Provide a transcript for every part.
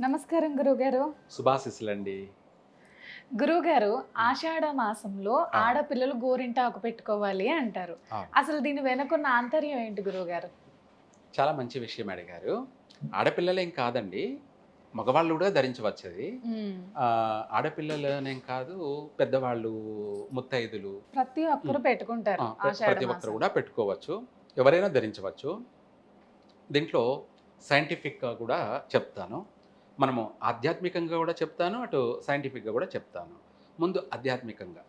నమస్కారం గురుగారు శుభాశిస్సులండి. గురుగారు ఆషాఢ మాసంలో. ఆడపిల్లలు గోరింటాకు పెట్టుకోవాలి అంటారు. అసలు దీని వెనుకున్న ఆంతర్యం ఏంటి గురుగారు చాలా మంచి విషయం అడిగారు. ఆడపిల్లలేం కాదండి. మగవాళ్ళు కూడా ధరించవచ్చు అది ఉమ్. ఆ, ఆడపిల్లలనేం కాదు పెద్దవాళ్ళు ముత్తైదులు. ప్రతి ఒక్కరు పెట్టుకుంటారు ప్రతి ఒక్కరు కూడా పెట్టుకోవచ్చు. ఎవరైనా ధరించవచ్చు. దీంట్లో సైంటిఫిక్గా కూడా చెప్తాను. మనము ఆధ్యాత్మికంగా కూడా చెప్తాను అటు సైంటిఫిక్గా కూడా చెప్తాను. ముందు ఆధ్యాత్మికంగా.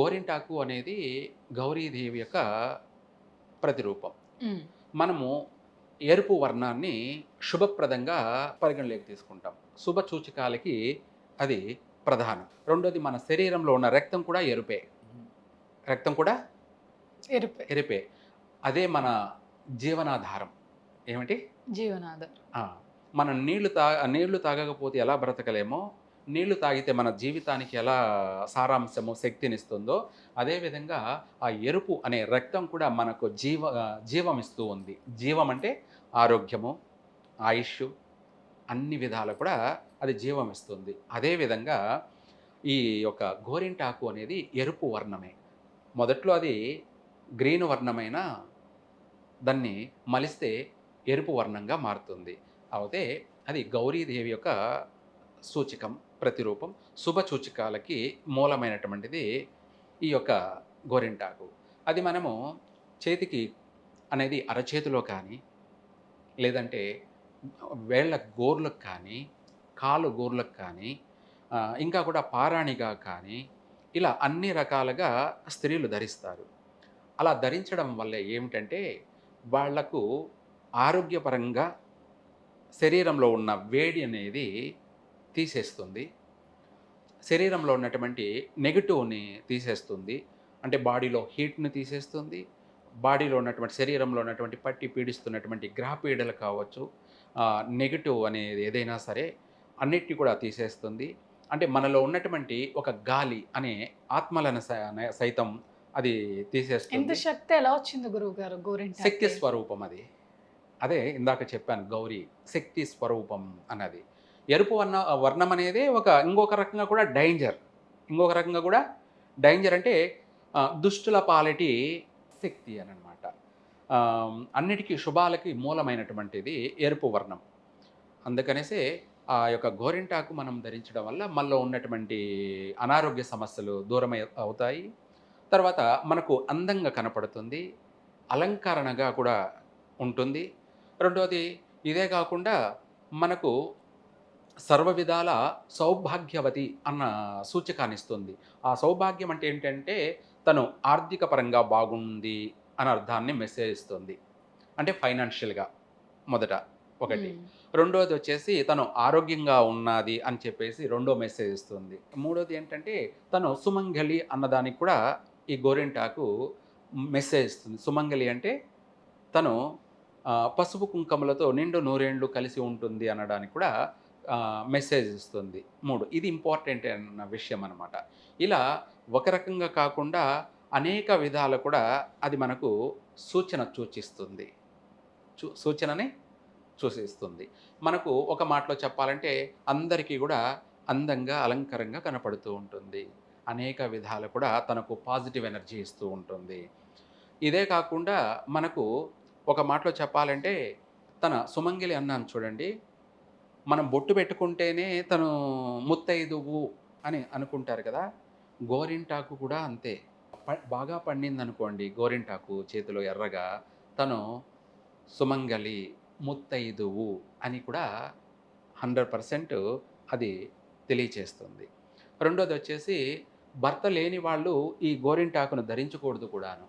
గోరింటాకు అనేది గౌరీదేవి యొక్క ప్రతిరూపం. మనము ఎరుపు వర్ణాన్ని శుభప్రదంగా పరిగణలోకి తీసుకుంటాం. శుభ సూచకాలకి అది ప్రధానం. రెండోది మన శరీరంలో ఉన్న రక్తం కూడా ఎరుపే. రక్తం కూడా ఎరుపే. ఎరుపే. అదే మన జీవనాధారం. ఏమిటి? జీవనాధారం. మనం నీళ్ళు తా నీళ్ళు తాగకపోతే ఎలా బ్రతకలేమో? నీళ్ళు తాగితే మన జీవితానికి ఎలా సారాంశము శక్తినిస్తుందో అదేవిధంగా ఆ ఎరుపు అనే రక్తం కూడా మనకు జీవ జీవం ఇస్తూ ఉంది. జీవం అంటే ఆరోగ్యము ఆయుష్ అన్ని విధాలు కూడా అది జీవం ఇస్తుంది. అదేవిధంగా ఈ యొక్క గోరింటాకు అనేది ఎరుపు వర్ణమే. మొదట్లో అది గ్రీన్ వర్ణమైన దాన్ని మలిస్తే ఎరుపు వర్ణంగా మారుతుంది. అవుతే అది గౌరీదేవి యొక్క సూచకం ప్రతిరూపం శుభ సూచకాలకి మూలమైనటువంటిది ఈ యొక్క గోరింటాకు. అది మనము చేతికి అనేది అరచేతిలో కానీ లేదంటే వేళ్ళ గోర్లకు కానీ కాలు గోర్లకు కానీ ఇంకా కూడా పారాణిగా కానీ ఇలా అన్ని రకాలుగా స్త్రీలు ధరిస్తారు. అలా ధరించడం వల్ల ఏమిటంటే వాళ్ళకు ఆరోగ్యపరంగా శరీరంలో ఉన్న వేడి అనేది తీసేస్తుంది. శరీరంలో ఉన్నటువంటి నెగటివ్ని తీసేస్తుంది. అంటే బాడీలో హీట్ని తీసేస్తుంది. బాడీలో ఉన్నటువంటి శరీరంలో ఉన్నటువంటి పట్టి పీడిస్తున్నటువంటి గ్రహ పీడలు కావచ్చు నెగటివ్ అనేది ఏదైనా సరే అన్నిటిని కూడా తీసేస్తుంది. అంటే మనలో ఉన్నటువంటి ఒక గాలి అనే ఆత్మలను సైతం అది ఎంత తీసేస్తుంది శక్తి ఎలా వచ్చింది గురువు గారు శక్తి స్వరూపం అది. అదే ఇందాక చెప్పాను గౌరీ శక్తి స్వరూపం అన్నది. ఎరుపు వర్ణ వర్ణం అనేది ఒక ఇంకొక రకంగా కూడా డేంజర్ ఇంకొక రకంగా కూడా డేంజర్ అంటే దుష్టుల పాలిటి శక్తి అని అనమాట అన్నిటికీ శుభాలకి మూలమైనటువంటిది ఎరుపు వర్ణం. అందుకనేసే ఆ యొక్క గోరింటాకు మనం ధరించడం వల్ల మనలో ఉన్నటువంటి అనారోగ్య సమస్యలు దూరమై అవుతాయి. తర్వాత మనకు అందంగా కనపడుతుంది అలంకరణగా కూడా ఉంటుంది. రెండోది ఇదే కాకుండా మనకు సర్వ విధాల సౌభాగ్యవతి అన్న సూచకాన్ని ఇస్తుంది. ఆ సౌభాగ్యం అంటే ఏంటంటే తను ఆర్థిక పరంగా బాగుంది అన్న అర్థాన్ని మెసేజ్ ఇస్తుంది. అంటే ఫైనాన్షియల్గా మొదట ఒకటి. రెండోది వచ్చేసి తను ఆరోగ్యంగా ఉన్నది అని చెప్పేసి రెండో మెసేజ్ ఇస్తుంది. మూడోది ఏంటంటే తను సుమంగలి అన్నదానికి కూడా ఈ గోరింటాకు మెసేజ్ ఇస్తుంది. సుమంగలి అంటే తను పసుపు కుంకుమలతో నిండు నూరేండ్లు కలిసి ఉంటుంది అనడానికి కూడా మెసేజ్ ఇస్తుంది. మూడు ఇది ఇంపార్టెంట్ అన్న విషయం అనమాట ఇలా ఒక రకంగా కాకుండా అనేక విధాలు కూడా అది మనకు సూచన సూచిస్తుంది. చూ సూచనని సూచిస్తుంది. మనకు ఒక మాటలో చెప్పాలంటే అందరికీ కూడా అందంగా అలంకరంగా కనపడుతూ ఉంటుంది. అనేక విధాలు కూడా తనకు పాజిటివ్ ఎనర్జీ ఇస్తూ ఉంటుంది. ఇదే కాకుండా మనకు ఒక మాటలో చెప్పాలంటే తన సుమంగిలి అన్నాను చూడండి మనం బొట్టు పెట్టుకుంటేనే తను ముత్తైదువు అని అనుకుంటారు కదా గోరింటాకు కూడా అంతే. ప- బాగా పండింది అనుకోండి గోరింటాకు చేతిలో ఎర్రగా తను సుమంగలి ముత్తైదువు అని కూడా హండ్రెడ్ పర్సెంట్ అది తెలియచేస్తుంది. రెండోది వచ్చేసి భర్త లేని వాళ్ళు ఈ గోరింటాకును ధరించకూడదు కూడాను.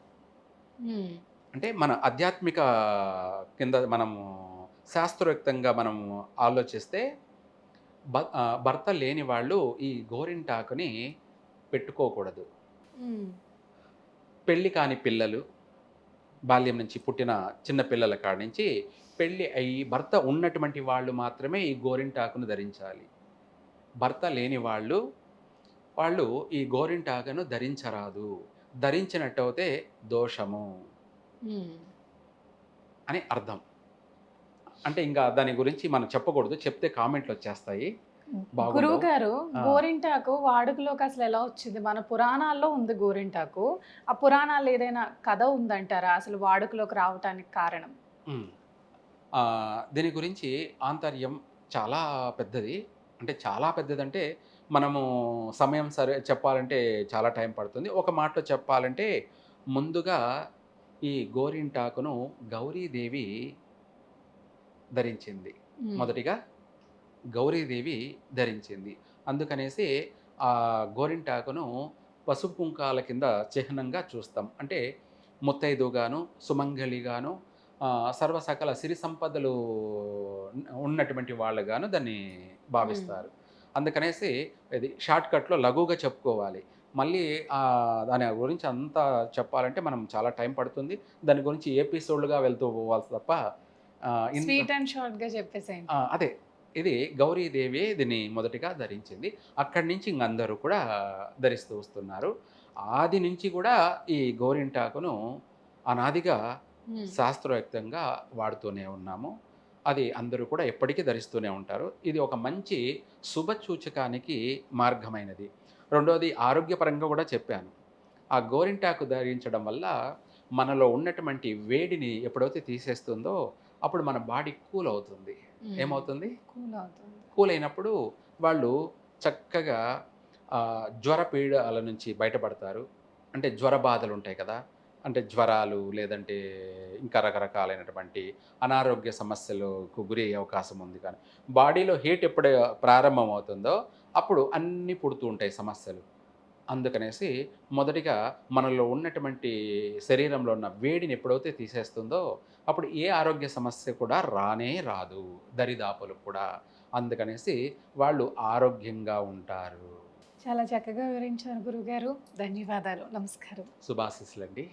అంటే మన ఆధ్యాత్మిక కింద మనము శాస్త్రయుక్తంగా మనం ఆలోచిస్తే భర్త లేని వాళ్ళు ఈ గోరింటాకుని పెట్టుకోకూడదు. పెళ్ళి కాని పిల్లలు బాల్యం నుంచి పుట్టిన చిన్న పిల్లల కాడి నుంచి పెళ్ళి అయ్యి భర్త ఉన్నటువంటి వాళ్ళు మాత్రమే ఈ గోరింటాకును ధరించాలి భర్త లేని వాళ్ళు వాళ్ళు ఈ గోరింటాకును ధరించరాదు ధరించినట్టయితే దోషము. అని అర్థం. అంటే ఇంకా దాని గురించి మనం చెప్పకూడదు. చెప్తే కామెంట్లు వచ్చేస్తాయి. గురువు గారు. గోరింటాకు వాడుకలోకి అసలు ఎలా వచ్చింది? మన పురాణాల్లో ఉంది గోరింటాకు. ఆ పురాణాల్లో ఏదైనా కథ ఉందంటారా అసలు వాడుకలోకి రావటానికి కారణం? దీని గురించి ఆంతర్యం చాలా పెద్దది. అంటే చాలా పెద్దదంటే మనము సమయం సరే చెప్పాలంటే చాలా టైం పడుతుంది. ఒక మాటలో చెప్పాలంటే ముందుగా ఈ గోరింటాకును గౌరీదేవి ధరించింది. మొదటిగా గౌరీదేవి ధరించింది. అందుకనేసి ఆ గోరింటాకును పసుపు కుంకాల కింద చిహ్నంగా చూస్తాం. అంటే ముత్తైదుగాను సుమంగళిగాను సర్వసకల సిరి సంపదలు ఉన్నటువంటి వాళ్ళుగాను దాన్ని భావిస్తారు. అందుకనేసి ఇది షార్ట్ కట్లో లఘువుగా చెప్పుకోవాలి. మళ్ళీ దాని గురించి అంతా చెప్పాలంటే మనం చాలా టైం పడుతుంది. దాని గురించి ఎపిసోడ్లుగా వెళ్తూ పోవాలి తప్ప స్వీట్ అండ్ షార్ట్గా చెప్పేసేయండి. ఆ, అదే ఇది గౌరీదేవి దీన్ని మొదటిగా ధరించింది. అక్కడి నుంచి అందరూ కూడా ధరిస్తూ వస్తున్నారు. ఆది నుంచి కూడా ఈ గోరింటాకును అనాదిగా ఉమ్. శాస్త్రయుక్తంగా వాడుతూనే ఉన్నాము. అది అందరూ కూడా ఎప్పటికీ ధరిస్తూనే ఉంటారు. ఇది ఒక మంచి శుభ సూచకానికి మార్గమైనది. రెండోది ఆరోగ్యపరంగా కూడా చెప్పాను. ఆ గోరింటాకు ధరించడం వల్ల మనలో ఉన్నటువంటి వేడిని ఎప్పుడైతే తీసేస్తుందో అప్పుడు మన బాడీ కూల్ అవుతుంది. ఏమవుతుంది? కూల్ అవుతుంది. కూల్ అయినప్పుడు వాళ్ళు చక్కగా జ్వర పీడల నుంచి బయటపడతారు. అంటే జ్వర బాధలు ఉంటాయి కదా అంటే జ్వరాలు లేదంటే ఇంకా రకరకాలైనటువంటి అనారోగ్య సమస్యలకు గురి అయ్యే అవకాశం ఉంది కానీ బాడీలో హీట్ ఎప్పుడు ప్రారంభం అవుతుందో అప్పుడు అన్నీ పుడుతూ ఉంటాయి సమస్యలు. అందుకనేసి మొదటిగా మనలో ఉన్నటువంటి శరీరంలో ఉన్న వేడిని ఎప్పుడైతే తీసేస్తుందో అప్పుడు ఏ ఆరోగ్య సమస్య కూడా రానే రాదు దరిదాపులు కూడా. అందుకనేసి వాళ్ళు ఆరోగ్యంగా ఉంటారు. చాలా చక్కగా వివరించారు గురుగారు. ధన్యవాదాలు. నమస్కారం. శుభాశీస్సులండి.